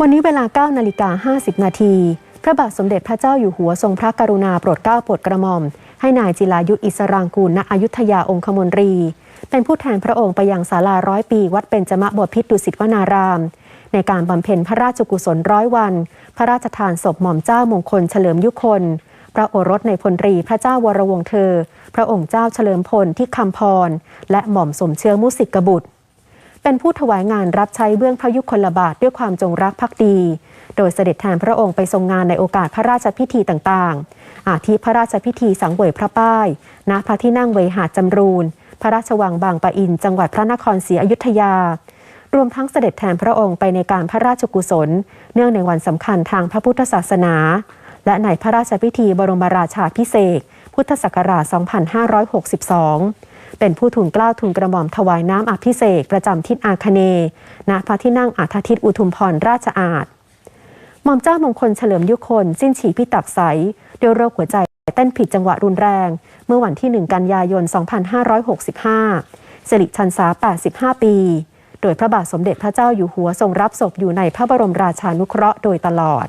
วันนี้เวลา9นาฬิกา50 นาที พระบาทสมเด็จพระเจ้าอยู่หัวทรงพระกรุณาโปรดเกล้าโปรดกระหม่อม ให้นายจิรายุอิสรางกูลณอยุธยาองคมนตรี เป็นผู้แทนพระองค์ไปยังศาลาร้อยปี วัดเบญจมบพิตรดุสิตวนาราม ในการบำเพ็ญพระราชกุศลร้อยวัน พระราชทานศพหม่อมเจ้ามงคลเฉลิมยุคน พระโอรสในพลรีพระเจ้าวรวงเธอ พระองค์เจ้าเฉลิมพลที่คำพร และหม่อมสมเชื้อมุสิกบุตร เป็นผู้ถวายงานรับใช้เบื้องพระยุคลบาทด้วยความจงรักภักดี โดยเสด็จแทนพระองค์ไปทรงงานในโอกาสพระราชพิธีต่างๆ อาทิพระราชพิธีสังเวยพระป้าย ณ พระที่นั่งเวหาจำรูน พระราชวังบางปะอิน จังหวัดพระนครศรีอยุธยา รวมทั้งเสด็จแทนพระองค์ไปในการพระราชกุศล เนื่องในวันสำคัญทางพระพุทธศาสนา และในพระราชพิธีบรมราชาพิเศษ พุทธศักราช 2562 เป็นผู้ทูลเกล้าทูลกระหม่อมถวายน้ำอภิเษกประจำทิศอาคเนณพระที่นั่งอาทิตย์อุทุมพรราชอาณหม่อมเจ้ามงคลเฉลิมยุคน สิ้นฉีพิตักใสด้วยโรคหัวใจเต้นผิดจังหวะรุนแรง เมื่อวันที่ 1 กันยายน 2565 สิริชันษา 85 ปี โดยพระบาทสมเด็จพระเจ้าอยู่หัวทรงรับศพอยู่ในพระบรมราชานุเคราะห์โดยตลอด